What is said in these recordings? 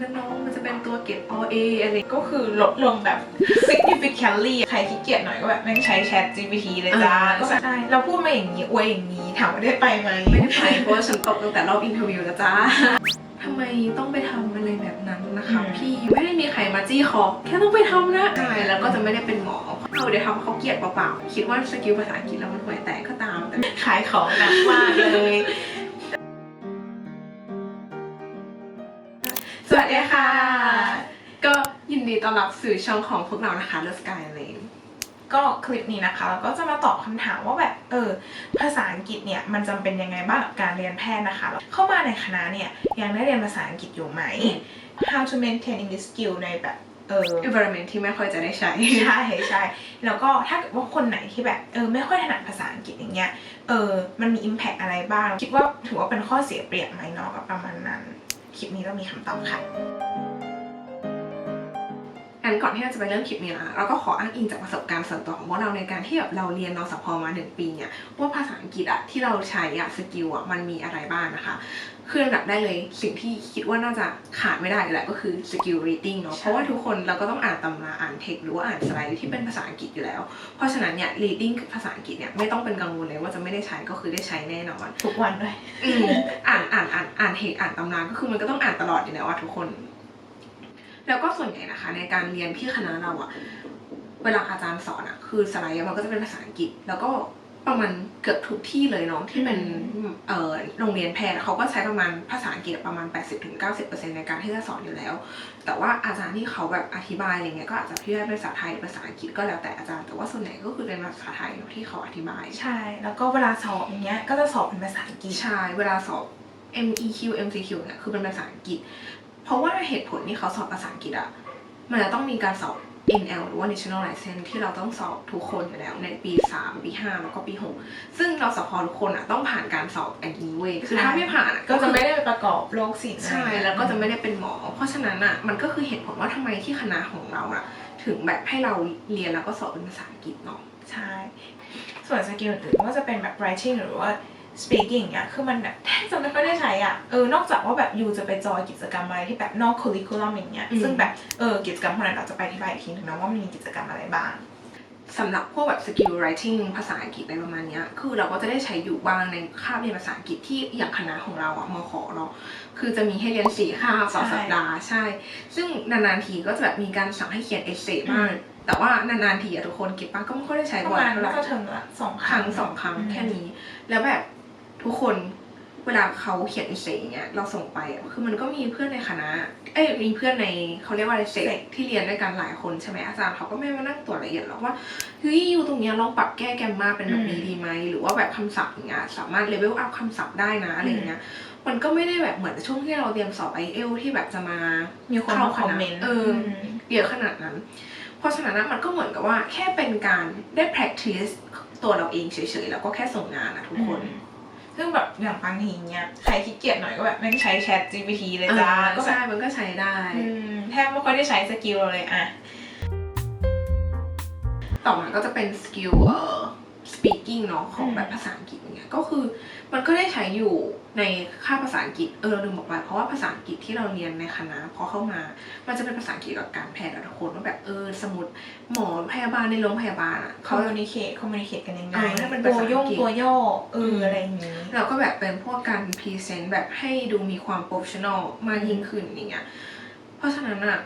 นะน้องมันจะเป็นตัวเก็บ all A อะไรก็คือลดลงแบบ significantly ใครขี้เกียจหน่อยก็แบบแม่งใช้ Chat GPT เลยจ้าอ่า ก็แบบใช่เราพูดมาอย่างนี้อวยอย่างนี้ถามว่าได้ไปไหม ไม่ได้ไปเพราะว่าฉันตกตั้งแต่รอบอินเทอร์วิวแล้วจ้า ทำไมต้องไปทำอะไรแบบนั้นนะคะพี่ไม่ได้มีใครมาจี้คอแค่ต้องไปทำนะใช่แล้วก็จะไม่ได้เป็นหมอเอาเดี๋ยวทำเขาเกลียดเปล่าๆคิดว่าสกิลภาษาอังกฤษแล้วมันห่วยแตกก็ตามแต่ ขายของหนักมากเลย สวัสดีค่ะ ก็ยินดีต้อนรับสู่ช่องของพวกเรานะคะ The Sky Lane ก็คลิปนี้นะคะเราก็จะมาตอบคำถามว่าแบบเออภาษาอังกฤษเนี่ยมันจำเป็นยังไงบ้างกับการเรียนแพทย์นะคะแล้วเข้ามาในคณะเนี่ยยังได้เรียนภาษาอังกฤษอยู่ไหม how to maintain English skill ในแบบเออ environment ที่ไม่ค่อยจะได้ใช้ ใช่ใช่แล้วก็ถ้าเกิดว่าคนไหนที่แบบเออไม่ค่อยถนัดภาษาอังกฤษอย่างเงี้ยเออมันมี impact อะไรบ้าง คิดว่าถือว่าเป็นข้อเสียเปรียบไหมเนาะกับประมาณนั้น คลิปนี้เรามีคำตอบค่ะ อันก่อนที่เราจะไปเริ่มคลิปนี้นะเราก็ขออ้างอิงจากประสบการณ์ส่วนตัวของพวกเราในการที่แบบเราเรียนนสพมาหนึ่งปีเนี่ยว่าภาษาอังกฤษอะที่เราใช้อะสกิลอะมันมีอะไรบ้างนะคะคืออันดับได้เลยสิ่งที่คิดว่าน่าจะขาดไม่ได้อยู่แล้วก็คือสกิล reading เนาะใช่เพราะว่าทุกคนเราก็ต้องอ่านตำราอ่านเทคหรือว่าอ่านสไลด์ที่เป็นภาษาอังกฤษอยู่แล้ว เพราะฉะนั้นเนี่ย reading คือภาษาอังกฤษเนี่ยไม่ต้องเป็นกังวลเลยว่าจะไม่ได้ใช้ก็คือได้ใช้แน่นอนทุกวันด้วยอืมอ่านอ่านอ่านอ่านเทคอ่านตำราก็คือมันก็ต้องอ่านตลอดอยู่แล้วอะทุกคน แล้วก็ส่วนใหญ่นะคะ ในการเรียนที่คณะเราอะเวลาอาจารย์สอนอะคือสไลด์อะมันก็จะเป็นภาษาอังกฤษ แล้วก็ประมาณเกือบทุกที่เลยเนาะที่เป็นเอ่อโรงเรียนแพทย์เขาก็ใช้ประมาณภาษาอังกฤษประมาณ 80-90%ในการที่จะสอนอยู่แล้ว แต่ว่าอาจารย์ที่เขาแบบอธิบายอะไรเงี้ยก็อาจจะพี่ได้เป็นภาษาไทยหรือภาษาอังกฤษก็แล้วแต่อาจารย์แต่ว่าส่วนใหญ่ก็คือเป็นภาษาไทยเนอะที่เขาอธิบายใช่ แล้วก็เวลาสอบอย่างเงี้ยก็จะสอบเป็นภาษาอังกฤษใช่เวลาสอบ MEQ MCQ เนี่ยคือเป็นภาษาอังกฤษ เพราะว่าเหตุผลที่เขาสอบภาษาอังกฤษอะมันจะต้องมีการสอบ NL หรือว่า National License ที่เราต้องสอบทุกคนอยู่แล้วในปี 3 ปี 5 แล้วก็ปี 6 ซึ่งเราสพทุกคนอะต้องผ่านการสอบอันนี้เว้ยคือถ้าไม่ผ่านอะก็จะไม่ได้ไปประกอบโรคศิลป์ใช่แล้วก็จะไม่ได้เป็นหมอ เพราะฉะนั้นอะมันก็คือเหตุผลว่าทำไมที่คณะของเราอะถึงแบบให้เราเรียนแล้วก็สอบเป็นภาษาอังกฤษเนาะใช่ ส่วนสกิลอื่นๆก็จะเป็นแบบ writing หรือว่า speaking เนี่ยคือมันแบบแทบจะไม่ค่อยได้ใช้อะเออนอกจากว่าแบบยูจะไปจอยกิจกรรมอะไรที่แบบนอก curriculum อย่างเงี้ยอืมซึ่งแบบเออกิจกรรมพวกนั้นเราจะไปอธิบายอีกทีนึงนะว่ามันมีกิจกรรมอะไรบ้างสำหรับพวกแบบสกิล writing ภาษาอังกฤษอะไรประมาณเนี้ยคือเราก็จะได้ใช้อยู่บ้างในคาบเรียนภาษาอังกฤษที่อย่างคณะของเราอะมขเนาะคือจะมีให้เรียนสี่คาบต่อใช่สัปดาห์ใช่ ซึ่งนานๆทีก็จะแบบมีการสั่งให้เขียนเอเซ่อืบ้างมแต่ว่านานๆทีอะทุกคนเก็บป้าก็ไม่ค่อยได้ใช้ประบ่อยมาณเท่าไหร่ก็เทอมละสองคครั้รั้งงสองครั้งอืมแค่นี้ แล้วแบบ ทุกคนเวลาเขาเขียนเอเซ่เนี่ยเราส่งไปอะคือมันก็มีเพื่อนในคณะ เอ้ยมีเพื่อนในเขาเรียกว่าอะไรเซกที่เรียนด้วยกันหลายคนใช่ไหมอาจารย์เขาก็ไม่มานั่งตรวจละเอียดหรอกว่าเฮ้ยอยู่ตรงเนี้ยลองปรับแก้แกมมาเป็นแบบนี้ดีไหมหรือว่าแบบคำศัพท์อย่างเงี้ยสามารถเลเวลอัพคำศัพท์ได้นะอะไรอย่างเงี้ยมันก็ไม่ได้แบบเหมือนช่วงที่เราเตรียมสอบไอเอลที่แบบจะมามีคนมาคอมเมนต์เออเยอะขนาดนั้น เพราะฉะนั้นนะมันก็เหมือนกับว่าแค่เป็นการได้ practice ตัวเราเองเฉยๆแล้วก็แค่ส่งงานนะทุกคน ซึ่งแบบอย่างบางทีเนี้ยใครขี้เกียจหน่อยก็แบบแม่งใช้ Chat GPT เลยจ้าอ่าก็แบใช่บมันก็ใช้ได้อืมแทบไม่ค่อยได้ใช้สกิลเลยอะต่อมาก็จะเป็นสกิลเอ่อ speaking เนาะของอืมแบบภาษาอังกฤษอย่างเงี้ยก็คือมันก็ได้ใช้อยู่ในค่าบภาษาอังกฤษเออเราลืมบอกไปเพราะว่าภาษาอังกฤษที่เราเรียนในคณะพอเข้ามา มันจะเป็นภาษาอังกฤษกับการแพทย์อะทุกคนว่าแบบเออสมมติหมอพยาบาลในโรงพยาบาลอะคอเขามมูนิเคตคอมมูนิเคตกันยังไงเออให้มันตัวภาษาอังกฤษย่งตัวย่อเอออะไรอย่างนี้เราก็แบบเป็นพวกการพรีเซนต์แบบให้ดูมีความโปรเฟชชั่นอลมากยิ่งขึ้นอย่างเงี้ยเพราะฉะนั้นอะ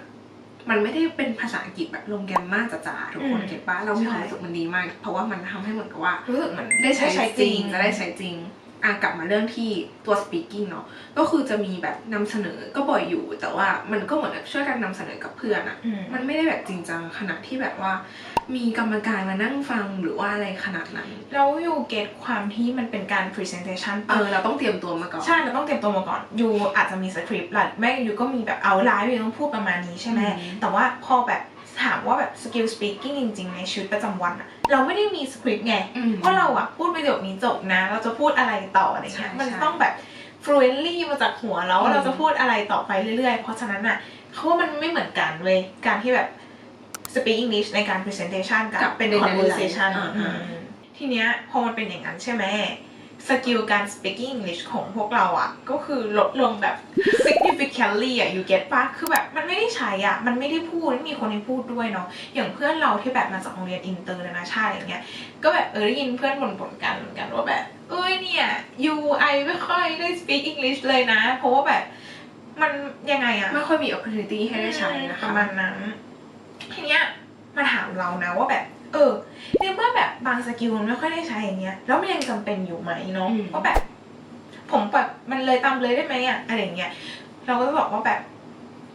มันไม่ได้เป็นภาษาอังกฤษแบบลงแกมมากจ๋าๆทุกคนเก็บปะเรามีความรู้สึกมันดีมาก เพราะว่ามันทำให้เหมือนกับว่ารู้สึกเหมือนได้ใช้ใช้จริงจริงจะได้ใช้จริง อะกลับมาเรื่องที่ตัว speaking เนาะก็คือจะมีแบบนำเสนอก็บ่อยอยู่ แต่ว่ามันก็เหมือนแบบช่วยกันนำเสนอกับเพื่อนอะอืมมันไม่ได้แบบจริงจังขนาดที่แบบว่า มีกรรมการมานั่งฟังหรือว่าอะไรขนาดนั้นแล้วยูเก็ตความที่มันเป็นการ presentation เออเราต้องเตรียมตัวมาก่อน ใช่เราต้องเตรียมตัวมาก่อนยูอาจจะมีสคริปต์หลักแม่ยูก็มีแบบเอาไลฟ์ยูต้องพูดประมาณนี้ใช่ไหมอืมแต่ว่าพอแบบถามว่าแบบ skill speaking จริง ๆ ในชีวิตประจำวันอะ เราไม่ได้มีสคริปต์ไงอืมว่าเราอะพูดประโยคนี้จบนะ เราจะพูดอะไรต่ออะไรเงี้ยใช่มันใช่ต้องแบบ fluently มาจากหัวแล้วอืว่ามเราจะพูดอะไรต่อไปเรื่อยๆ เพราะฉะนั้นอะเขาว่ามันไม่เหมือนกันเว้ยการที่แบบ speak English ในการ presentation กับกับเป็นใน conversation อ่าอืมทีเนี้ยพอมันเป็นอย่างนั้นใช่ไหม สกิลการ speaking English ของพวกเราอะก็คือลดลงแบบ significantly อะ you get ปะคือแบบมันไม่ได้ใช้อะมันไม่ได้พูดไม่มีคนให้พูดด้วยเนาะอย่างเพื่อนเราที่แบบมาจากโรงเรียนอินเตอร์นานาชาติอย่างเงี้ยก็แบบเออได้ยินเพื่อนบ่นๆกันเหมือนกันว่าแบบ เอ้ยเนี่ย you I ไม่ค่อยได้ speak English เลยนะ เพราะว่าแบบมันยังไงอะไม่ค่อยมี opportunity ให้ได้ใช้นะปคะระมาณนั้นทีเนี้ยมาถามเรานะว่าแบบ เออในเมื่อแบบบางสกิลมันไม่ค่อยได้ใช้อย่างเงี้ยแล้วมันยังจำเป็นอยู่ไหมเนาะว่าแบบ ผมแบบมันเลยตามเลยได้ไหมอะอะไรอย่างเงี้ยเราก็จะบอกว่าแบบ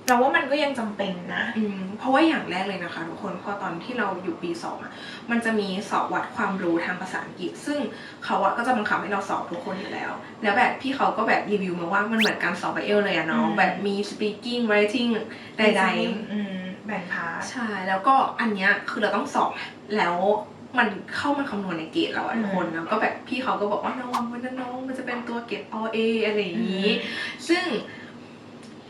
เราว่ามันก็ยังจำเป็นนะอืมเพราะว่าอย่างแรกเลยนะคะทุกคนพอตอนที่เราอยู่ปีสองอะมันจะมีสอบวัดความรู้ทางภาษาอังกฤษ ซึ่งเขาอะก็จะบังคับให้เราสอบทุกคนอยู่แล้ว แล้วแบบพี่เขาก็แบบรีวิวมาว่ามันเหมือนการสอบไบเอลเลยอะเนาะอืมแบบมี speaking writing ใดๆอืมแบ่งพาร์ทใช่แล้วก็อันเนี้ยคือเราต้องสอบแล้ว มันเข้ามาคำนวณในเกรดเราอะอืมทุกคนแล้วก็แบบพี่เขาก็บอกว่าระวังไว้นะน้องมันจะเป็นตัวเกรด all A อะไรอย่างนี้ ซึ่ง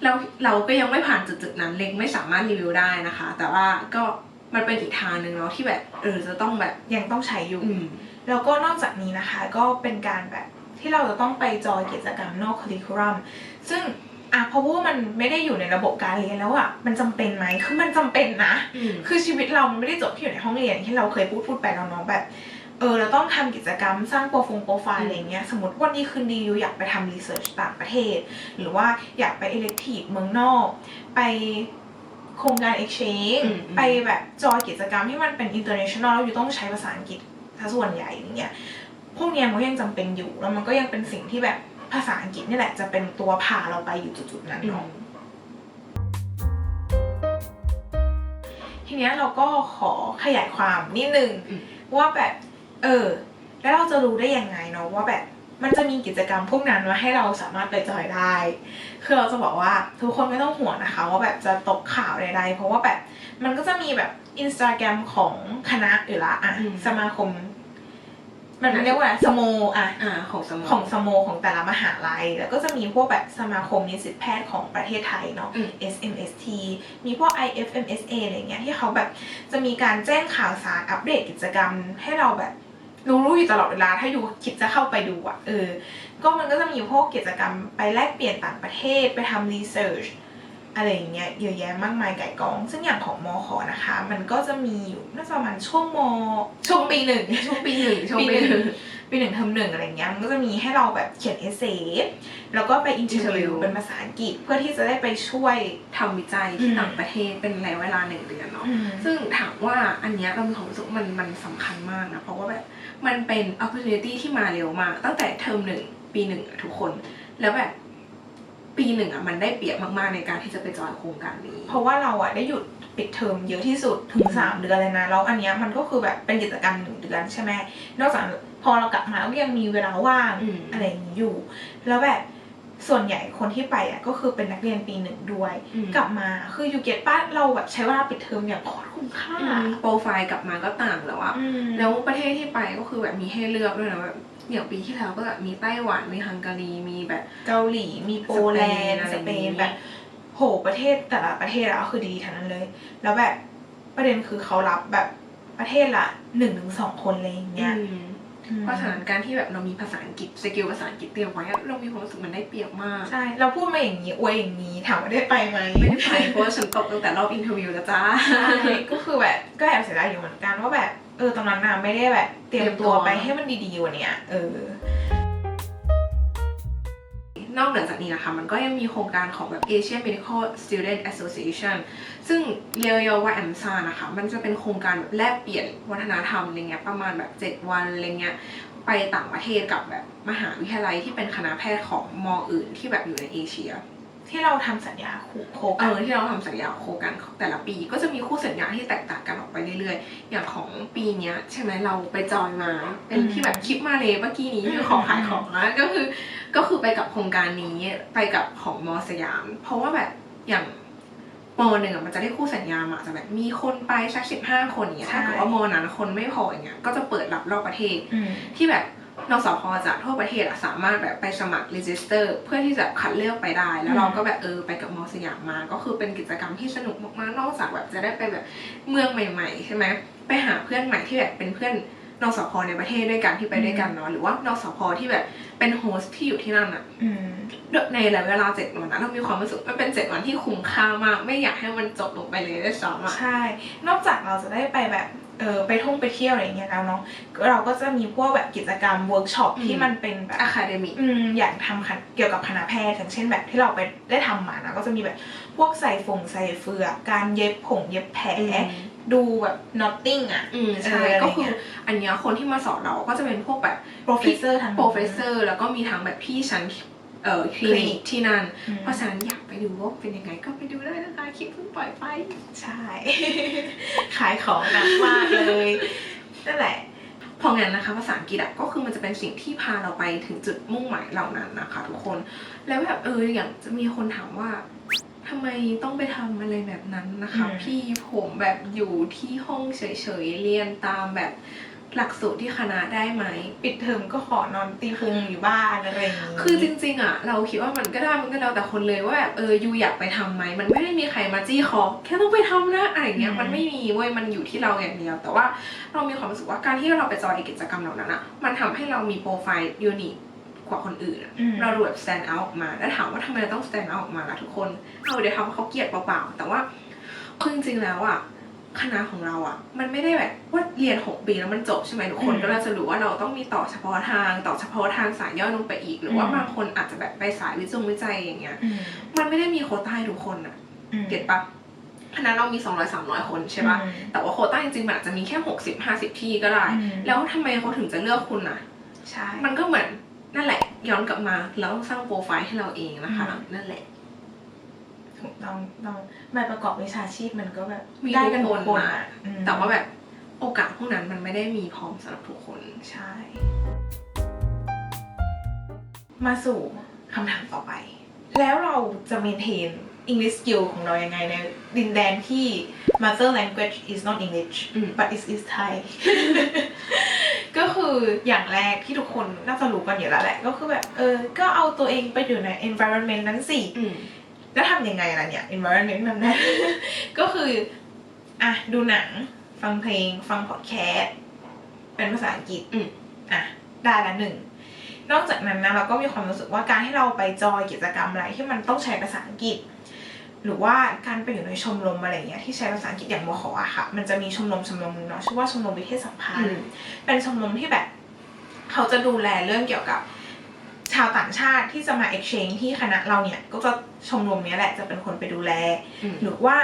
เราเราก็ยังไม่ผ่านจุดๆนั้นเล็กไม่สามารถรีวิวได้นะคะ แต่ว่าก็มันเป็นอีกทางหนึ่งเนาะที่แบบเออจะต้องแบบยังต้องใช้อยู่อืมแล้วก็นอกจากนี้นะคะก็เป็นการแบบที่เราจะต้องไปจอยกิจกรรมนอกค u ริคูลัมซึ่ง อะเพราะว่ามันไม่ได้อยู่ในระบบการเรียนแล้วอะมันจำเป็นไหมคือมันจำเป็นนะอืมคือชีวิตเรามันไม่ได้จบที่อยู่ในห้องเรียนที่เราเคยพูดพูดไปแล้วเนาะแบบเออเราต้องทำกิจกรรมสร้างโปรฟงโปรไฟล์อะไรเงี้ยสมมติวันนี้คืนดีอยู่อยากไปทำรีเสิร์ชต่างประเทศ หรือว่าอยากไปเอเล็กทีฟเมืองนอก ไปโครงการ exchange อืมไปแบบจอยกิจกรรมที่มันเป็น international แล้วอยู่ต้องใช้ภาษาอังกฤษซะส่วนใหญ่อย่างเงี้ยพวกเนี้ยมันก็ยังจำเป็นอยู่แล้วมันก็ยังเป็นสิ่งที่แบบ ภาษาอังกฤษนี่แหละจะเป็นตัวพาเราไปอยู่จุดๆนั้นอืเนาะมทีเนี้ยเราก็ขอขยายความนิดนึงอืมว่าแบบเออ แล้วเราจะรู้ได้ยังไงเนาะว่าแบบมันจะมีกิจกรรมพวกนั้นมาให้เราสามารถไปจอยได้ คือเราจะบอกว่าทุกคนไม่ต้องห่วงนะคะ ว่าแบบจะตกข่าวใดๆ เพราะว่าแบบมันก็จะมีแบบอินสตาแกรมของคณะอยู่ละอะอืมสมาคม มันเรียกว่าอะไรสโมอะอ่าของสมองของสโมของแต่ละมหาลัย แล้วก็จะมีพวกแบบสมาคมนิสิตแพทย์ของประเทศไทยเนาะอืม SMST มีพวก IFMSA อะไรเงี้ยที่เขาแบบจะมีการแจ้งข่าวสารอัปเดตกิจกรรมให้เราแบบรู้รู้อยู่ตลอดเวลาถ้าอยู่คิดจะเข้าไปดูอะเออ ก็มันก็จะมีพวกกิจกรรมไปแลกเปลี่ยนต่างประเทศไปทำรีเสิร์ช อะไรอย่างเงี้ยเยอะแยะมากมายไก่กอง ซึ่งอย่างของมอขอนะคะ มันก็จะมีอยู่น่าจะประมาณช่วงมช่วงปีหนึ่งช่วงปีหนึ่งช่วงปีปีหหนึ่นึ่งงปีหนึ่งเทอมหนึ่งอะไรเงี้ยมันก็จะมีให้เราแบบเขียนเอเซแล้วก็ไปอินเทอร์วิว interview เป็นภาษาอังกฤษเพื่อที่จะได้ไปช่วยทำวิจัยที่อืมต่างประเทศเป็นระยะเวลาหนึ่งเดือนเนาะซึ่งซึ่งถามว่าอันเนี้ยเรามีความรู้สึกว่ามันมันสำคัญมากนะเพราะว่าแบบมันเป็น opportunity ที่มาเร็วมาก ตั้งแต่เทอมหนึ่งปีหนึ่งอะทุกคน แล้วแบบ ปีหนึ่งอะมันได้เปรียบมากๆในการที่จะไปจอยโครงการนี้ เพราะว่าเราอะได้หยุดปิดเทอมเยอะที่สุดถึง 3 เดือนเลยนะ แล้วอันเนี้ยมันก็คือแบบเป็นกิจกรรมหนึ่งเดือนใช่ไหมนอกจากพอเรากลับมาก็ยังมีเวลาว่างอืมอะไรอย่างนี้อยู่ แล้วแบบส่วนใหญ่คนที่ไปอะก็คือเป็นนักเรียนปีหนึ่งด้วยอืมกลับมาคือยูเก็ตป้าเราแบบใช้เวลาปิดเทอมอย่างโคตรคุ้มค่าอืมโปรไฟล์กลับมาก็ต่างแล้วอะอืมแล้วประเทศที่ไปก็คือแบบมีให้เลือกด้วยนะแบบ อย่างปีที่แล้วก็แบบมีไต้หวันมีฮังการีมีแบบเกาหลีมีโปแลนด์สสเปเปนนแบบโหประเทศแต่ละประเทศอะก็คือดีทั้งนั้นเลย แล้วแบบประเด็นคือเขารับแบบประเทศละหนึ่งถึงสองคนเลยอย่างเงี้ยอืม เพราะฉะนั้นการที่แบบเรามีภาษาอังกฤษสกิลภาษาอังกฤษเตรียมไว้อะเรามีความรู้สึกมันได้เปรียบมากใช่เราพูดมาอย่างนี้อวยอย่างนี้ถามว่าได้ไปไหมไม่ได้ไปเพราะว่าฉันตกตั้งแต่รอบอินเทอร์วิวแล้วจ้าใช่ก็คือแบบก็แอบเสียดายอยู่เหมือนกันว่าแบบเออตอนนั้นน่ะไม่ได้แบบเตรียมตัวไปให้มันดีๆกว่าเนี้ยเออ นอกเหนือจากนี้นะคะ มันก็ยังมีโครงการของแบบ Asian Medical Student Association ซึ่งเรียกว่าแอมซานะคะ มันจะเป็นโครงการแบบแลกเปลี่ยนวัฒนธรรมอะไรเงี้ยประมาณแบบ 7 วันอะไรเงี้ยไปต่างประเทศกับแบบมหาวิทยาลัยที่เป็นคณะแพทย์ของมออื่นที่แบบอยู่ในเอเชีย ที่เราทำสัญญาคู่โคเอกันอที่เราทำสัญญาโคกันแต่ละปี ก็จะมีคู่สัญญาที่แตกต่างกันออกไปเรื่อยๆ อย่างของปีเนี้ยใช่ไหมเราไปจอยมาเป็นที่แบบคลิปมาเลยเมื่อกี้นี้คือของขายของนะก็คือก็คือไปกับโครงการนี้ไปกับของมอสยาม เพราะว่าแบบอย่างมอหนึ่งอะมันจะได้คู่สัญญามาจะแบบมีคนไปสักสิบห้าคนอย่างเงี้ยถ้าเกิดว่ามอนั้นคนไม่พออย่างเงี้ยก็จะเปิดรับรอบประเทศอืมที่แบบ นสพจากทั่วประเทศอะสามารถแบบไปสมัคร register เพื่อที่จะคัดเลือกไปได้ แล้วเราก็แบบเออไปกับมอสยามมา ก็คือเป็นกิจกรรมที่สนุกมากๆนอกจากแบบจะได้ไปแบบเมืองใหม่ ๆ ใช่ไหมไปหาเพื่อนใหม่ที่แบบเป็นเพื่อนนสพในประเทศด้วยกันที่ไปด้วยกันเนาะหรือว่านสพที่แบบเป็นโฮสต์ที่อยู่ที่นั่นอะอืมในระยะเวลาเจ็ดวันนะเรามีความรู้สึกมันเป็นเจ็ดวันที่คุ้มค่ามาก ไม่อยากให้มันจบลงไปเลยด้วยซ้ำอะใช่ นอกจากเราจะได้ไปแบบ เออไปท่องไปเที่ยวอะไรอย่างเงี้ยแล้วเนาะเราก็จะมีพวกแบบกิจกรรมเวิร์กช็อปที่มันเป็นแบบอะคาเดมิอืมอย่างทำคณะเกี่ยวกับคณะแพทย์อย่างเช่นแบบที่เราไปได้ทำมานะก็จะมีแบบพวกใส่ฝงใส่เฟือกการเย็บผงเย็บแผลดูแบบ notting อะอืมใช่เอออะไรก็คือเงี้ยอันเนี้ยคนที่มาสอนเราก็จะเป็นพวกแบบ professor ทั้งโปรเฟสเซอร์แล้วก็มีทั้งแบบพี่ชั้น เอ่อคลิคลินินิกกที่นั่นอืมเพราะฉะนั้นอยากไปดูว่าเป็นยังไงก็ไปดูได้นะคะคลิปเพิ่งปล่อยไป ใช่ ขายของหนักมากเลยนั่นแหละเพราะงั้นนะคะภาษาอังกฤษอะก็คือมันจะเป็นสิ่งที่พาเราไปถึงจุดมุ่งหมายเหล่านั้นนะคะทุกคนแล้วแบบเอออย่างจะมีคนถามว่าทำไมต้องไปทำอะไรแบบนั้นนะคะอืมพี่ผมแบบอยู่ที่ห้องเฉยๆเรียนตามแบบ หลักสูตรที่คณะได้ไหม ปิดเทอมก็ขอนอนตีพุงอยู่บ้านอะไรอย่างนี้คือจริง ๆ อะ เราคิดว่ามันก็ได้มันก็แล้วแต่คนเลยว่าแบบเออยูอยากไปทำไหมมันไม่ได้มีใครมาจี้คอแค่ต้องไปทำนะอะไรอย่างเงี้ยมันไม่มีเว้ยมันอยู่ที่เราอย่างเดียว แต่ว่าเรามีความรู้สึกว่าการที่เราไปจอยกิจกรรมเหล่านั้นอะมันทำให้เรามีโปรไฟล์ยูนิคกว่าคนอื่นอะอืมเราดูแบบ stand out ออกมา แล้วถามว่าทำไมเราต้อง stand out ออกมาล่ะทุกคน เอาเดี๋ยวทำให้เขาเกลียดเปล่าๆ แต่ว่าคือจริงๆแล้วอะ คณะของเราอะ มันไม่ได้แบบว่าเรียน 6 ปีแล้วมันจบใช่ไหมทุกคนอืมก็น่าจะรู้ว่าเราต้องมีต่อเฉพาะทางต่อเฉพาะทางสายย่อยลงไปอีก หรือว่าอืมบางคนอาจจะแบบไปสายวิจงวิจัยอย่างเงี้ยอืมมันไม่ได้มีโควต้าให้ทุกคนอะอืมเก็ตปะคณะเรามี 200 300 คนใช่ปะอืมแต่ว่าโควต้าจริงๆมันอาจจะมีแค่ 60 50 ที่ก็ได้อืมแล้วทำไมเขาถึงจะเลือกคุณอะใช่ มันก็เหมือนนั่นแหละย้อนกลับมาเราต้องสร้างโปรไฟล์ให้เราเองนะคะอืมนั่นแหละ ถูกต้องต้องใบประกอบวิชาชีพมันก็แบบมีได้กันทุทุกกคคนนอะอะอืมแต่ว่าแบบโอกาสพวกนั้นมันไม่ได้มีพร้อมสำหรับทุกคนใช่ มาสู่คำถามต่อไป แล้วเราจะ maintain English skill ของเรายังไงในดินแดนที่ mother language is not English อืม but it is Thai ก็คืออย่างแรกที่ทุกคนน่าจะรู้กันอยู่แล้วแหละ ก็คือแบบ เออ ก็เอาตัวเองไปอยู่ใน environment นั้นสิ อืมแล้วทำยังไงล่ะเนี่ย environment นั้นนะก็คืออะดูหนัง ฟังเพลง ฟังพอดแคสต์เป็นภาษาอังกฤษอืมอะได้ละหนึ่งนอกจากนั้นนะเราก็มีความรู้สึกว่าการที่เราไปจอยกิจกรรมอะไรที่มันต้องใช้ภาษาอังกฤษ หรือว่าการไปอยู่ในชมรมอะไรเงี้ยที่ใช้ภาษาอังกฤษอย่างมขอะค่ะ มันจะมีชมรมชมรมหนึงเนาะชื่อว่าชมรมวิเทศสัมพันอืธ์มเป็นชมรมที่แบบ เขาจะดูแลเรื่องเกี่ยวกับชาวต่างชาติที่จะมา exchange ที่คณะเราเนี่ยก็จะชมรมเนี้ยแหละจะเป็นคนไปดูแลอืมหรือว่า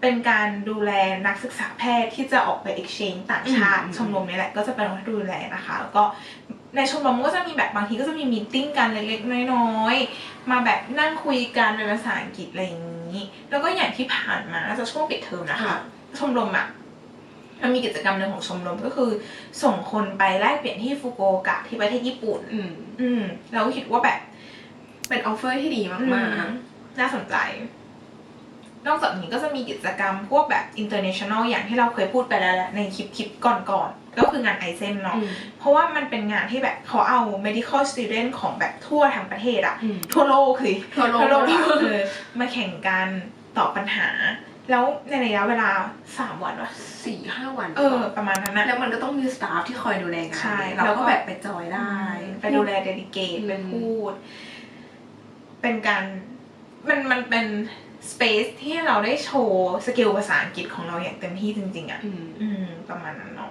เป็นการดูแลนักศึกษาแพทย์ที่จะออกไป exchange ต่างชาติอืมชมรมนี้แหละก็จะเป็นคนดูแลนะคะ แล้วก็ในชมรมก็จะมีแบบบางทีก็จะมีมีตติ้งกันเล็กๆน้อยๆ มาแบบนั่งคุยกันเป็นภาษาอังกฤษอะไรอย่างนี้ แล้วก็อย่างที่ผ่านมาน่าจะช่วงปิดเทอมนะคะ ชมรมอะ มันมีกิจกรรมหนึ่งของชมรมก็คือ ส่งคนไปแลกเปลี่ยนที่ฟุกุโอกะที่ประเทศญี่ปุ่น อืม อืมเราก็คิดว่าแบบเป็นออฟเฟอร์ที่ดีมากอืๆน่าสนใจ นอกจากนี้ก็จะมีกิจกรรมพวกแบบ international อย่างที่เราเคยพูดไปแล้วแหละในคลิปคลิปก่อนๆ ก็คืองานไอเซนเนาะอืมเพราะว่ามันเป็นงานที่แบบเขาเอา medical student ของแบบทั่วทั้งประเทศอะอืมทั่วโลกคือ ทั่วโลกทั่วโลกอะเออมาแข่งกันตอบปัญหา แล้วในระยะเวลาสามวันวะสี่ห้าวันเออ ประมาณนั้นนะแล้วมันก็ต้องมีสตาฟที่คอยดูแลงานใช่เราแล้วก็ก็แบบไปจอยได้ ไปดูแลเดลิเกตอืมไปพูด เป็นการมันมันเป็นสเปซที่เราได้โชว์สกิลภาษาอังกฤษของเราอย่างเต็มที่จริง ๆ อะอืมอืมประมาณนั้นเนาะ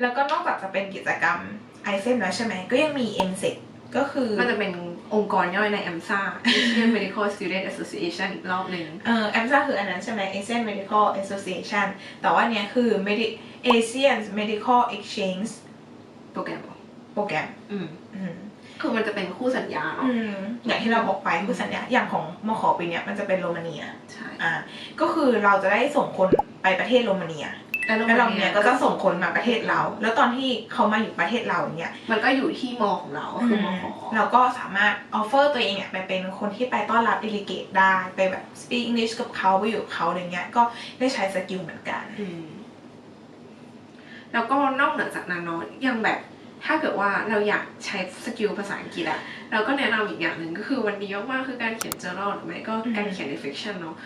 แล้วก็นอกจากจะเป็นกิจกรรมไอเซนแล้วใช่ไหมก็ยังมี m s e c ก็คือมันจะเป็น องค์กรย่อยใน AMSA Asian Medical Student Association อีกรอบหนึ่งเอ่อ AMSA คืออันนั้นใช่ไหม Asian Medical Association แต่ว่าเนี้ยคือ Medi Asian Medical Exchange โปรแกรมโปรแกรม อืมอืมคือมันจะเป็นคู่สัญญาเนาะอืมอย่างที่เราบอกไปคือสัญญาอย่างของมขปีเนี้ยมันจะเป็นโรมาเนีย ใช่ อ่า ก็คือเราจะได้ส่งคนไปประเทศโรมาเนีย แล้วแล้วเราเนี่ยก็จะส่งคนมาประเทศเรา แล้วตอนที่เขามาอยู่ประเทศเราเนี่ย มันก็อยู่ที่มอของเราคือมอขอเราก็สามารถออฟเฟอร์ตัวเองเนี่ยไปเป็นคนที่ไปต้อนรับดิลิเกตได้ ไปแบบ speak English กับเขาไปอยู่กับเขาอะไรเงี้ย ก็ได้ใช้สกิลเหมือนกันอืมแล้วก็นอกเหนือจากนั้นเนาะยังแบบ ถ้าเกิดว่าเราอยากใช้สกิลภาษาอังกฤษอะเราก็แนะนำอีกอย่างหนึ่งก็คือวันดีมากๆคือการเขียน journal หรือไม่ก็การเขียน reflection เนาะ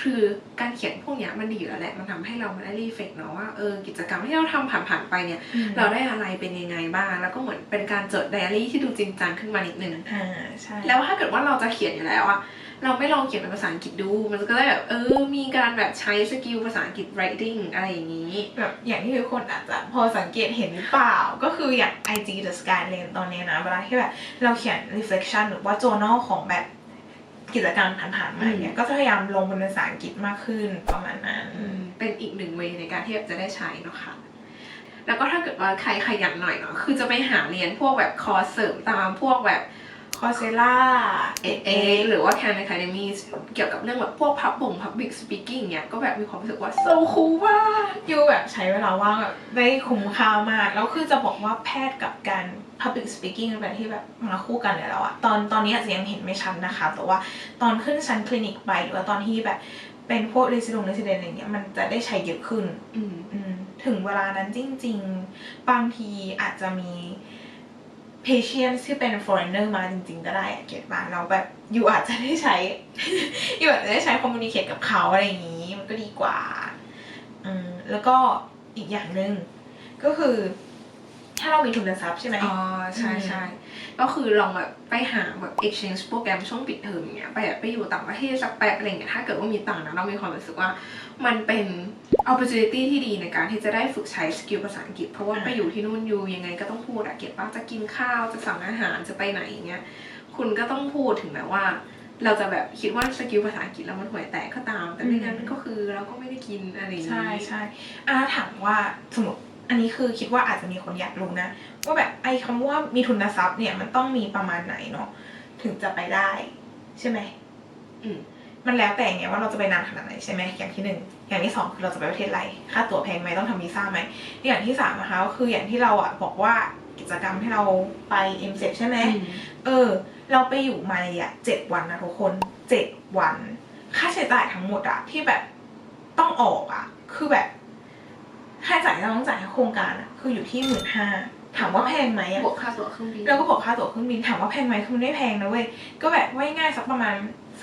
คือการเขียนพวกเนี้ยมันดีอยู่แล้วแหละมันทำให้เรามันได้รีเฟกเนาะว่าเออกิจกรรมที่เราทำผ่านๆไปเนี่ยเราได้อะไรเป็นยังไงบ้าง แล้วก็เหมือนเป็นการจดไดอารี่ที่ดูจริงจังขึ้นมานิดนึงอ่าใช่แล้วถ้าเกิดว่าเราจะเขียนอยู่แล้วอะ เราไม่ลองเขียนเป็นภาษาอังกฤษดู มันก็ได้แบบเออ มีการแบบใช้สกิลภาษาอังกฤษ writing อะไรอย่างนี้ แบบอย่างที่ทุกคนอาจจะพอสังเกตเห็นหรือเปล่า ก็คืออย่าง IG The Sky Lane ตอนนี้นะ เวลาที่แบบเราเขียน reflection หรือว่า journal ของแบบกิจกรรมผ่านๆมาเนี่ยก็จะพยายามลงเป็นภาษาอังกฤษมากขึ้นประมาณนั้นอืมเป็นอีกหนึ่งเวในการที่แบบจะได้ใช้เนาะค่ะแล้วก็ถ้าเกิดว่าใครขยันหน่อยเนาะคือจะไปหาเรียนพวกแบบคอร์สเสริมตามพวกแบบ คอเซล่าเอเอหรือว่า Can Academy เกี่ยวกับเรื่องแบบพวกพับบ่ง Public Speaking เนี่ยก็แบบมีความรู้สึกว่า so cool มากยูแบบใช้เวลาว่างแบบได้คุ้มค่ามาก แล้วคือจะบอกว่าแพทย์กับการ public speaking เป็นที่แบบมาคู่กันเลยแล้วอะตอนตอนนี้อาจจะยังเห็นไม่ชัดนะคะ แต่ว่าตอนขึ้นชั้นคลินิกไปหรือว่าตอนที่แบบเป็นพวก resident resident อะไรเงี้ยมันจะได้ใช้เยอะขึ้น อืมอืมถึงเวลานั้นจริง ๆ บางทีอาจจะมี patient ที่เป็น foreigner มาจริงๆ ก็ได้อะเก็ตมาเราแบบอยู่อาจจะได้ใช้ อยู่อาจจะได้ใช้ communicate กับเขาอะไรอย่างนี้ มันก็ดีกว่าอืมแล้วก็อีกอย่างหนึ่งก็คือ ถ้าเรามีทุนทรัพย์ใช่ไหมอ๋อใช่อืมใช่ก็คือลองแบบไปหาแบบ exchange โปรแกรมช่วงปิดเทอมอย่างเงี้ยไปแบบไปอยู่ต่างประเทศสักแป๊บอะไรเงี้ยถ้าเกิดว่ามีตังค์นะเรามีความรู้สึกว่า มันเป็น opportunity ที่ดีในการที่จะได้ฝึกใช้สกิลภาษาอังกฤษ เพราะว่าไปอยู่ที่นู่นอยู่ยังไงก็ต้องพูดอะเก็บว่าจะกินข้าวจะสั่งอาหารจะไปไหนอย่างเงี้ยคุณก็ต้องพูดถึงแม้ว่า เราจะแบบคิดว่าสกิลภาษาอังกฤษเรามันห่วยแตกก็ตาม แต่ไม่งั้นก็คือเราก็ไม่ได้กินอะไรอย่างใช่งี้ใช่อ่าถามว่าสมมติอันนี้คือคิดว่าอาจจะมีคนอยากรู้นะ ว่าแบบไอ้คำว่ามีทุนทรัพย์เนี่ยมันต้องมีประมาณไหนเนาะถึงจะไปได้ ใช่ไหมอืม มันแล้วแต่ไงว่าเราจะไปนานขนาดไหนใช่ไหมอย่างที่หนึ่งอย่างที่สองคือเราจะไปประเทศอะไรค่าตั๋วแพงไหมต้องทำวีซ่าไหมอย่างที่สามนะคะก็คืออย่างที่เราอะบอกว่ากิจกรรมที่เราไปเอ็มเใช่ไหมอืมเออ เราไปอยู่มาเลยอะเจ็ดวันนะทุกคนเจ็ดวัน ค่าใช้จ่ายทั้งหมดอะที่แบบต้องออกอะคือแบบค่าใช้จ่ายที่เราต้องจ่ายให้โครงการอะคืออยู่ที่หมื่นห้าถามว่าแพงไหมอะบวกค่าตั๋วเครื่องบินแล้วก็บอกค่าตั๋วเครื่องบินถามว่าแพงไหมคือมันไม่แพงนะเว้ยก็แบบว่าง่ายๆสักประมาณ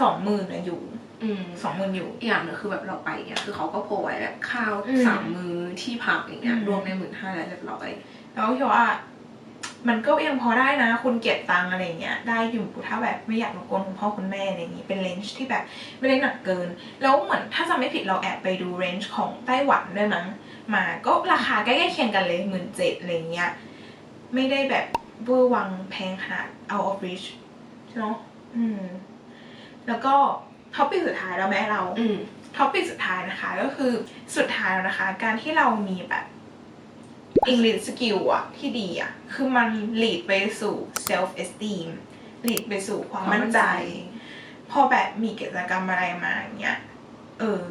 สองหมื่นอะอยู่อืม สองหมื่นอยู่อีกอย่างหนึงคือแบบเราไปเนี่ยคือเขาก็โพรไว้แบบข้าวอืมสามมื้อที่พักอย่างเงี้ยอืมรวมในหมื่นห้าแล้วเรียบร้อยแล้วก็คิดว่า มันก็ยังพอได้นะ คุณเก็บตังค์อะไรเงี้ยได้อยู่ถ้าแบบไม่อยากรบกวนคุณพ่อคุณแม่อะไรอย่างงี้เป็นเลนจ์ที่แบบไม่ได้หนักเกิน แล้วเหมือนถ้าจำไม่ผิดเราแอบไปดูเรนจ์ของไต้หวันด้วยมั้งมาก็ราคาใกล้ๆเคียงกันเลยหมื่นเจ็ดอะไรเงี้ยไม่ได้แบบเวอร์วังแพงขนาด out of reach เนาะอืม แล้วก็ ท็อปปิ้สุดท้ายแล้วแม่เราอืมท็อปิกสุดท้ายนะคะก็คือสุดท้ายแล้วนะคะ การที่เรามีแบบ English skill อะที่ดีอะคือมัน lead ไปสู่ self esteem lead ไปสู่ความมั่นใจ พอแบบมีกิจกรรมอะไรมาอย่างเงี้ยเออ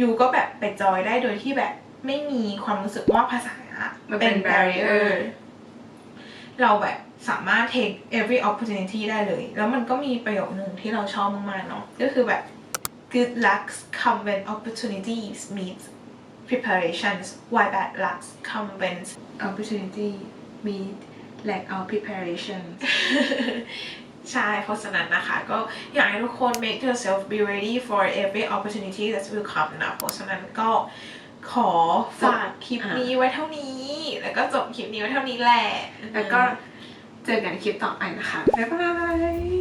ยูก็แบบไปจอยได้โดยที่แบบไม่มีความรู้สึกว่าภาษาอะมันเป็น barrier เราแบบ สามารถ take every opportunity ได้เลย แล้วมันก็มีประโยคหนึ่งที่เราชอบมากๆเนาะก็คือแบบ good luck come when opportunities meet preparations why bad luck come when opportunity meet lack of preparation ใช่เพราะฉะนั้นนะคะ ก็อยากให้ทุกคน make yourself be ready for every opportunity that will come นะเพราะฉะนั้นก็ขอฝากคลิปนี้ไว้เท่านี้ แล้วก็จบคลิปนี้ไว้เท่านี้แหละ แล้วก็ เจอกันคลิปต่อไปนะคะ บ๊ายบาย